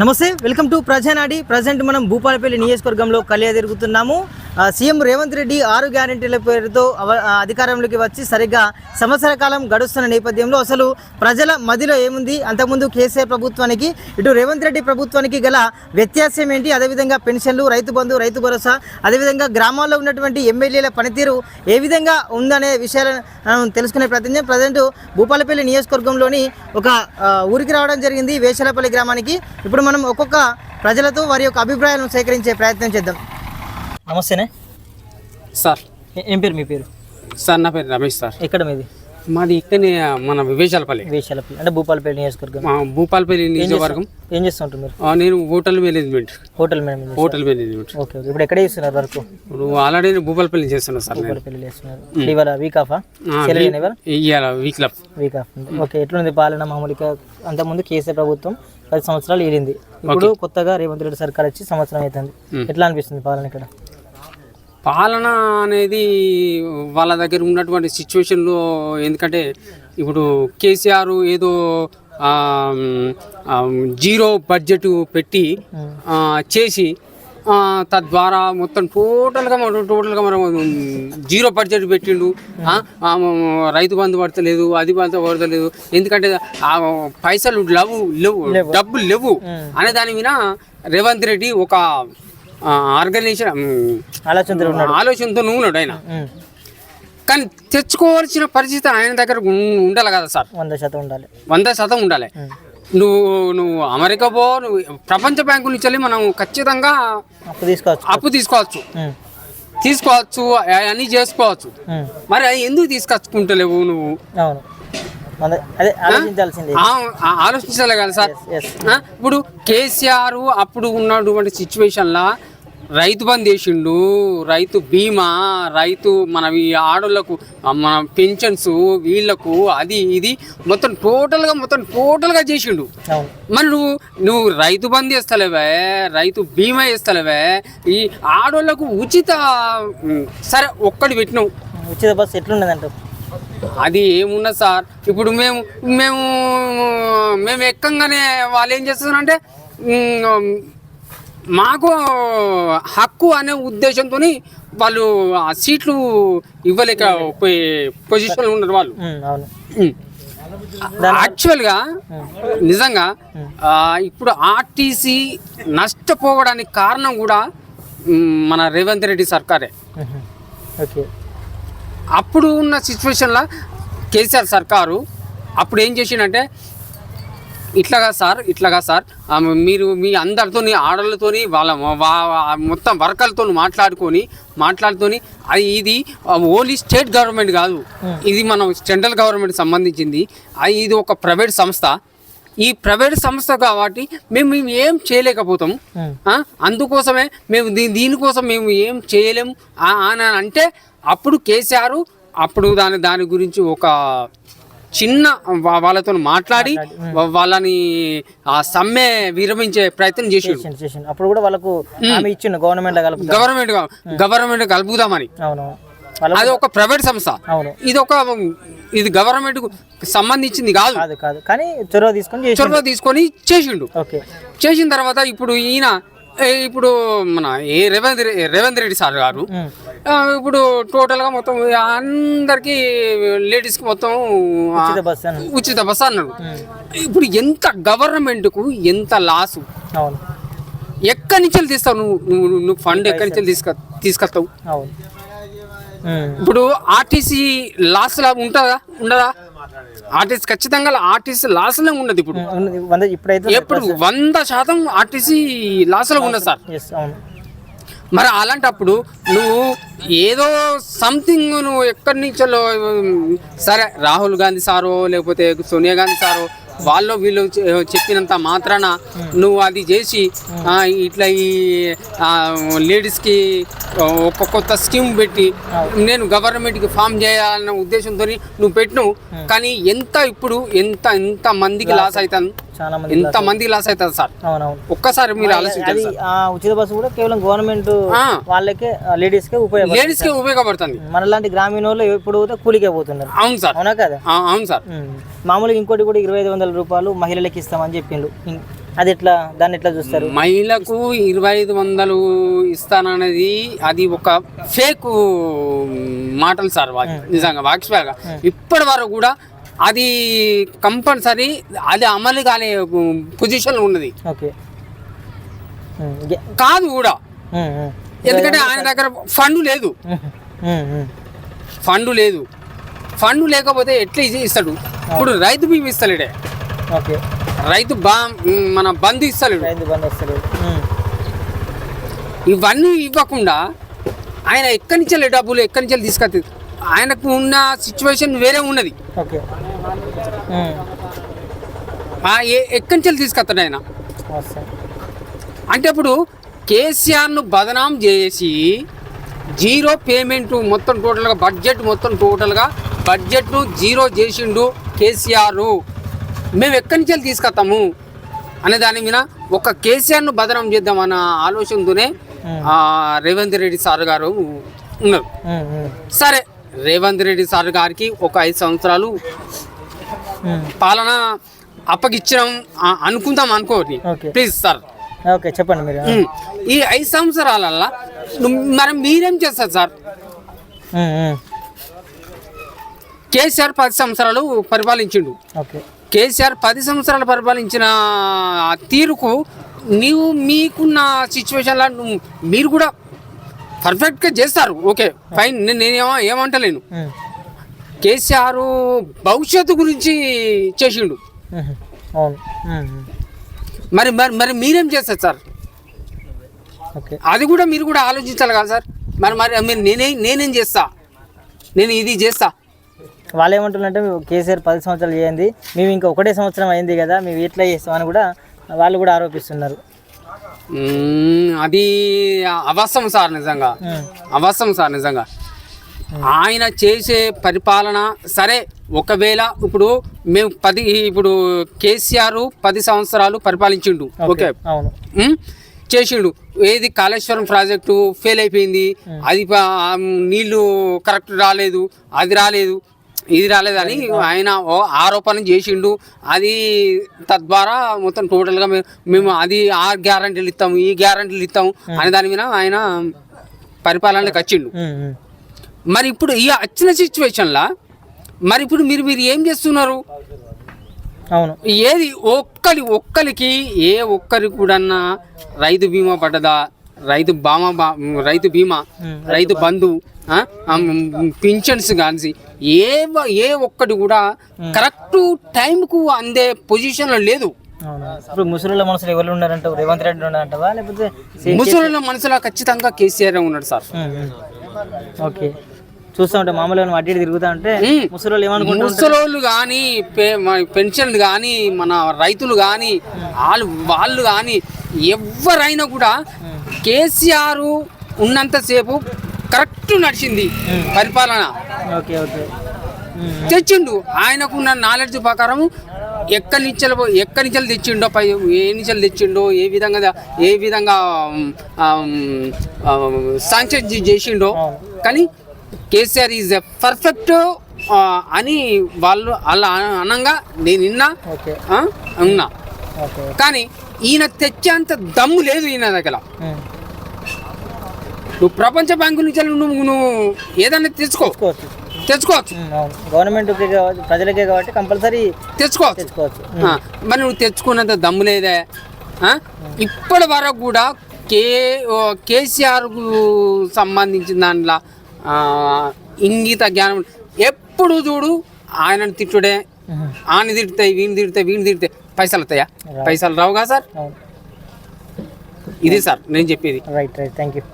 నమస్తే welcome to ప్రజానాడి. Present మనం భూపాలపల్లి నియోజకవర్గంలో కలియ తిరుగుతున్నాము సీఎం రేవంత్ రెడ్డి ఆరు గ్యారెంటీల పేరుతో అధికారంలోకి వచ్చి సరిగ్గా సంవత్సర కాలం గడుస్తున్న నేపథ్యంలో అసలు ప్రజల మదిలో ఏముంది? అంతకుముందు కేసీఆర్ ప్రభుత్వానికి ఇటు రేవంత్ రెడ్డి ప్రభుత్వానికి గల వ్యత్యాసం ఏంటి? అదేవిధంగా పెన్షన్లు రైతు బంధు రైతు భరోసా అదేవిధంగా గ్రామాల్లో ఉన్నటువంటి ఎమ్మెల్యేల పనితీరు ఏ విధంగా ఉందనే విషయాలను తెలుసుకునే ప్రయత్నం ప్రజెంట్ భూపాలపల్లి నియోజకవర్గంలోని ఒక ఊరికి రావడం జరిగింది వేషలపల్లి గ్రామానికి. ఇప్పుడు మనం ఒక్కొక్క ప్రజలతో వారి యొక్క అభిప్రాయాలను సేకరించే ప్రయత్నం చేద్దాం. నమస్తేనే. సార్. ఏ- పేరు మీ పేరు? సార్ నా పేరు రమేష్ సార్. ఎక్కడ మీది? మాది ఇక్కడనే మన వివేశాలపల్లి వేషలపల్లి అంటే భూపాలపల్లి నియోజకవర్గం. మా భూపాలపల్లి నియోజకవర్గం. ఏం చేస్తుంటారు మీరు? ఆ, నేను hotel management. Hotel manage hotel management. Okay okay. ఇప్పుడు ఎక్కడ చేస్తున్నారు వర్క్? ఇప్పుడు ఆల్రెడీ నేను భూపాలపల్లి చేస్తున్నా సార్ నేను. భూపాలపల్లి చేస్తున్నారు. ఇవాళ వీక్ ఆఫా సెలవు ఇవాళ? ఇవాళ వీక్ లప్ వీక్ ఆఫ్ ఓకే ఎట్లుంది పాలన మామూలుగా? అంతకుముందు కేసీఆర్ ప్రభుత్వం పది సంవత్సరాలు ఏలింది. ఇప్పుడు కొత్తగా రేవంత్ రెడ్డి సర్కార్ వచ్చి సంవత్సరం అవుతుంది. ఎట్లా అనిపిస్తుంది పాలన ఇక్కడ? పాలన అనేది వాళ్ళ దగ్గర ఉన్నటువంటి సిచ్యువేషన్లో ఎందుకంటే ఇప్పుడు కేసీఆర్ ఏదో జీరో బడ్జెట్ పెట్టి చేసి తద్వారా మొత్తం టోటల్గా మనం టోటల్గా మనం జీరో బడ్జెట్ పెట్టిండు. రైతు బంధు పడతలేదు అది బంధు పడతలేదు. ఎందుకంటే ఆ పైసలు లేవు లేవు డబ్బులు లేవు అనే దాని మీద రేవంత్ రెడ్డి ఒక ఆర్గనైజేషన్ ఆలోచనతో ఆలోచనతో ఉన్నాడు ఆయన. కానీ తెచ్చుకోవాల్సిన పరిస్థితి ఆయన దగ్గర ఉండాలి కదా సార్. వంద శాతం ఉండాలి. వంద శాతం ఉండాలి. నువ్వు నువ్వు అమెరికా పో నువ్వు ప్రపంచ బ్యాంకు నుంచి వెళ్ళి మనం ఖచ్చితంగా అప్పు తీసుకోవచ్చు. అప్పు తీసుకోవచ్చు. తీసుకోవచ్చు అన్నీ చేసుకోవచ్చు. మరి అది ఎందుకు తీసుకొచ్చుకుంటలేవు నువ్వు? అదే ఆలోచించాల్సింది. ఆలోచించాలి కదా సార్. ఇప్పుడు కేసీఆర్ అప్పుడు ఉన్నటువంటి సిచ్యువేషన్లో రైతు బంద్ చేసిండు రైతు బీమా రైతు మన ఈ ఆడోళ్ళకు మన పెన్షన్స్ వీళ్ళకు అది ఇది మొత్తం టోటల్గా మొత్తం టోటల్గా చేసిండు. మరి నువ్వు నువ్వు రైతు బంద్ చేస్తలేవే రైతు బీమా చేస్తలేవే ఈ ఆడోళ్ళకు ఉచిత సరే ఒక్కటి పెట్టినావు. ఉచిత బస్సు ఎట్లున్నదంట అది ఏమున్నది సార్. ఇప్పుడు మేము మేము మేము ఎక్కంగానే వాళ్ళు ఏం చేస్తున్నారంటే మాకు హక్కు అనే ఉద్దేశంతో వాళ్ళు ఆ సీట్లు ఇవ్వలేక పోయే పొజిషన్లో ఉన్నారు వాళ్ళు. యాక్చువల్గా నిజంగా ఇప్పుడు ఆర్టీసీ నష్టపోవడానికి కారణం కూడా మన రేవంత్ రెడ్డి సర్కారే. ఓకే. అప్పుడు ఉన్న సిచ్యువేషన్లో కేసీఆర్ సర్కారు అప్పుడు ఏం చేసిండంటే ఇట్లాగా సార్ ఇట్లాగా సార్ మీరు మీ అందరితోని ఆడలతోని వాళ్ళ మొత్తం వర్కర్లతో మాట్లాడుకొని మాట్లాడుకొని అది ఇది ఓన్లీ స్టేట్ గవర్నమెంట్ కాదు. ఇది మనం సెంట్రల్ గవర్నమెంట్ సంబంధించింది. అది ఇది ఒక ప్రైవేట్ సంస్థ. ఈ ప్రైవేట్ సంస్థ కాబట్టి మేము మేము ఏం చేయలేకపోతాం అందుకోసమే మేము దీ దీనికోసం మేము ఏం చేయలేము. అని అంటే అప్పుడు కేసీఆర్ అప్పుడు దాని దాని గురించి ఒక చిన్న వాళ్ళతో మాట్లాడి వాళ్ళని ఆ సమ్మె విరమించే ప్రయత్నం చేసిండు. అప్పుడు కూడా వాళ్ళకు గవర్నమెంట్ గవర్నమెంట్ గవర్నమెంట్ కలుపుదామని. అవును. అది ఒక ప్రైవేట్ సంస్థ. అవును. ఇది ఒక ఇది గవర్నమెంట్ సంబంధించింది కాదు. కాదు కాదు. కానీ చొరవ తీసుకొని చేసిండు. చొరవ తీసుకొని చేసిండు. ఓకే. చేసిన తర్వాత ఇప్పుడు ఈయన ఇప్పుడు మన ఏ రేవంత్ రేవంత్ రెడ్డి సార్ గారు ఇప్పుడు టోటల్గా మొత్తం అందరికీ లేడీస్కి మొత్తం ఉచిత బస్ అన్నాడు ఇప్పుడు ఎంత గవర్నమెంట్కు ఎంత లాసు ఎక్కడి నుంచి తీస్తావు నువ్వు? నువ్వు ఫండ్ ఎక్కడి నుంచి తీసుక తీసుకొస్తావు. ఇప్పుడు ఆర్టీసీ లాస్ లా ఉంటుందా? ఉండదా? ఆర్టీసీ ఖచ్చితంగా ఆర్టీసీ లాస్లో ఉండదు ఇప్పుడు. ఇప్పుడైతే ఎప్పుడు వంద శాతం ఆర్టీసీ లాస్లో ఉండదు సార్. మరి అలాంటప్పుడు నువ్వు ఏదో సంథింగ్ నువ్వు ఎక్కడి నుంచో సరే రాహుల్ గాంధీ సారో లేకపోతే సోనియా గాంధీ సారో వాళ్ళు వీళ్ళు చెప్పినంత మాత్రాన నువ్వు అది చేసి ఇట్లా ఈ లేడీస్కి ఒక కొత్త స్కీమ్ పెట్టి నేను గవర్నమెంట్కి ఫామ్ చేయాలన్న ఉద్దేశంతో నువ్వు పెట్టినావు. కానీ ఎంత ఇప్పుడు ఎంత ఎంత మందికి లాస్ అవుతాను చాలా మంది ఎంత మందికి లాస్ అవుతుంది సార్. అవునవును. ఒక్కసారి మీరు ఆలోచించాలి సార్. ఆ ఉచిత బస్సు కూడా కేవలం గవర్నమెంట్ ఆ. వాళ్ళకే లేడీస్ కే ఉపయోగపడుతుంది లేడీస్కి ఉపయోగపడుతుంది. మనలాంటి గ్రామీణ వాళ్ళు ఎప్పుడు పోతే కూలికే పోతున్నారు. అవును సార్. అవునా కదా? ఆ, అవును సార్. ఉమ్. మామూలుగా ఇంకోటి కూడా ఇరవై ఐదు వందల రూపాయలు మహిళలకు ఇస్తామని చెప్పిండు ఇం- అది ఎట్లా దాన్ని ఎట్లా చూస్తారు? మహిళకు ఇరవై ఐదు వందలు ఇస్తాననేది అది ఒక ఫేక్ మాటలు సార్ వా- నిజంగా వాక్స్వాగా. ఇప్పటి వరకు కూడా అది కంపల్సరీ అది అమలు కాలే పొజిషన్ ఉన్నది. కాదు కూడా. ఎందుకంటే ఆయన దగ్గర ఫండ్ లేదు. ఫండ్ లేదు. ఫండ్ లేకపోతే ఎట్లా ఇది ఇస్తాడు? ఇప్పుడు రైతు బీమా ఇస్తలేడే. రైతు బా మన బంధు ఇస్తలేడు. ఇవన్నీ ఇవ్వకుండా ఆయన ఎక్కడి నుంచి డబ్బులు ఎక్కడి నుంచి తీసుకొచ్చి ఆయనకు ఉన్న సిచ్యువేషన్ వేరే ఉన్నది. ఓకే. ఎక్కడి నుంచి తీసుకొస్తాడు ఆయన? అంటే ఇప్పుడు కేసీఆర్ను బదనాం చేసి జీరో పేమెంట్ మొత్తం టోటల్గా బడ్జెట్ మొత్తం టోటల్గా బడ్జెట్ను జీరో చేసిండు కేసీఆర్. మేము ఎక్కడి నుంచి తీసుకొస్తాము? అనే దాని మీద ఒక కేసీఆర్ను బదనాం చేద్దామన్న ఆలోచనతోనే రేవంత్ రెడ్డి సార్ గారు ఉన్నారు. సరే రేవంత్ రెడ్డి సార్ గారికి ఒక ఐదు సంవత్సరాలు. పాలన అప్పగిచ్చడం ఆ, అనుకుందాం అనుకోని ఓకే. ప్లీజ్ సార్ ఓకే చెప్పండి మీరు. ఈ ఐదు సంవత్సరాలల్లా మరి మీరేం చేస్తారు సార్. కేసీఆర్ పది సంవత్సరాలు పరిపాలించిండు కేసీఆర్ పది సంవత్సరాలు పరిపాలించిన తీరుకు నీవు మీకున్న సిచ్యువేషన్లో మీరు కూడా పర్ఫెక్ట్గా చేస్తారు. Okay fine. నేను నేనేమో ఏమంటలేను. కేసీఆర్ భవిష్యత్తు గురించి చేసిండు. మరి మరి మరి మీరేం చేస్తారు సార్? ఓకే. అది కూడా మీరు కూడా ఆలోచించాలి కదా సార్. మరి మరి మీరు నేనే నేనేం చేస్తా? నేను ఇది చేస్తా. వాళ్ళు ఏమంటున్నారంటే కేసీఆర్ పది సంవత్సరాలు చేయండి. మేము ఇంకా ఒకటే సంవత్సరం అయింది కదా మేము ఎట్లా చేస్తామని కూడా వాళ్ళు కూడా ఆరోపిస్తున్నారు. అది అవసరం సార్ నిజంగా. అవసరం సార్ నిజంగా. ఆయన చేసే పరిపాలన సరే ఒకవేళ ఇప్పుడు మేము పది ఇప్పుడు కేసీఆర్ పది సంవత్సరాలు పరిపాలించిండు. ఓకే చేసిండు. ఏది కాళేశ్వరం ప్రాజెక్టు ఫెయిల్ అయిపోయింది. అది నీళ్ళు కరెక్ట్ రాలేదు అది రాలేదు. ఇది రాలేదని ఆయన ఆరోపణ చేసిండు. అది తద్వారా మొత్తం టోటల్గా మేము మేము అది ఆ గ్యారంటీలు ఇస్తాము ఈ గ్యారంటీలు ఇస్తాము అనే దాని మీద ఆయన పరిపాలనకి వచ్చిండు. మరి ఇప్పుడు ఈ వచ్చిన సిచ్యువేషన్లో మరి ఇప్పుడు మీరు మీరు ఏం చేస్తున్నారు? అవును. ఏది ఒక్కరి ఒక్కరికి ఏ ఒక్కరికి కూడా రైతు బీమా పడ్డదా? రైతు బామా బా రైతు బీమా రైతు బంధు పింఛన్స్ కానీ ఏ ఏ ఒక్కటి కూడా కరెక్ట్ టైంకు అందే పొజిషన్లో లేదు. ఇప్పుడు ముసలిళ్ళ మనసులు ఎవరు ఉన్నారంట రేవంత్ రెడ్డి ఉన్నారంటవా లేకపోతే సి- ముసలిళ్ళ మనసులో ఖచ్చితంగా కేసీఆర్ ఉన్నాడు సార్. ఓకే. చూస్తూ ఉంటే మామూలుగా ఇటు తిరుగుతా ఉంటే. ముసలి ఏమనుకుంటారు ముసలోళ్ళు కానీ పెన్షన్లు కానీ మన రైతులు కానీ వాళ్ళు వాళ్ళు కానీ ఎవరైనా కూడా కేసీఆర్ ఉన్నంతసేపు కరెక్ట్ నడిచింది పరిపాలన. తెచ్చిండు. ఆయనకున్న నాలెడ్జ్ ప్రకారం ఎక్కడి నుంచి ఎక్కడి నుంచి తెచ్చిండో పై ఏ నుంచి తెచ్చిండో ఏ విధంగా ఏ విధంగా సాంక్షన్ చేసిండో. కానీ కేసీఆర్ ఈజ్ ఎ పర్ఫెక్ట్ అని వాళ్ళు అలా అనంగా నేను విన్నా ఆ, ఉన్నా కానీ ఈయన తెచ్చేంత దమ్ము లేదు ఈయన దగ్గర. నువ్వు ప్రపంచ బ్యాంకు నుంచి నువ్వు నువ్వు ఏదైనా తెచ్చుకో. తెచ్చుకోవచ్చు. తెచ్చుకోవచ్చు. కాబట్టి ప్రజలకే కాబట్టి కంపల్సరీ తెచ్చుకోవచ్చు. తెచ్చుకోవచ్చు. మరి నువ్వు తెచ్చుకున్నంత దమ్ము లేదే? ఇప్పటి వరకు కూడా కే కేసీఆర్కు సంబంధించిన దాంట్లో ఇంగిత జ్ఞానం ఎప్పుడు చూడు ఆయనను తిట్టుడే. ఆయన తిడతాయి వీని తిడతాయి వీని తిడితే పైసలు వస్తాయా? పైసలు రావుగా సార్? ఇది సార్ నేను చెప్పేది. Right right thank you